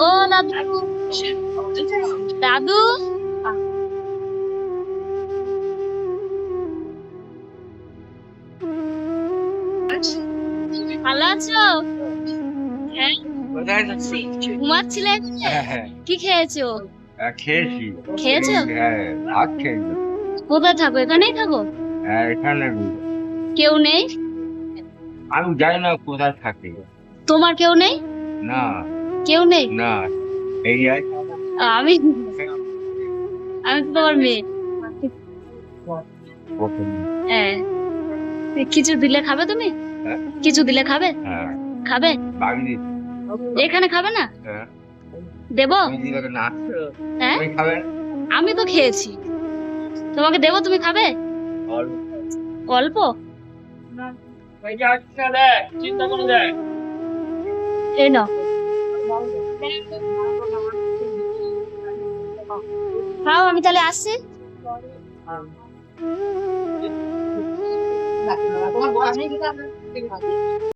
ও দাদু। দাদু? ভালো আছো? হ্যাঁ। ঘুমাচ্ছিলে? হ্যাঁ, হ্যাঁ, কি খেয়েছো? হ্যাঁ, খেয়েছি। খেয়েছো? হ্যাঁ ভাত খেয়েছি। কোথায় থাকো? এখানেই থাকো? হ্যাঁ এখানে কেউ নেই? আমি জানি না কোথায় থাকি। তোমার কেউ নেই? না। কেউ নেই? না এই আয়। আমি আমি তো তোমার মেয়ে। হ্যাঁ। কিছু দিলে খাবে তুমি? হ্যাঁ। কিছু দিলে খাবে? হ্যাঁ। খাবে? এখানে খাবে না? হ্যাঁ। দেবো? তুমি দিলে না? হ্যাঁ। আমি তো খেয়েছি। তোমাকে দেবো? তুমি খাবে? অল্প। চিন্তা করে দেয় এই নাও। খাও আমি তাহলে আসছি। নেই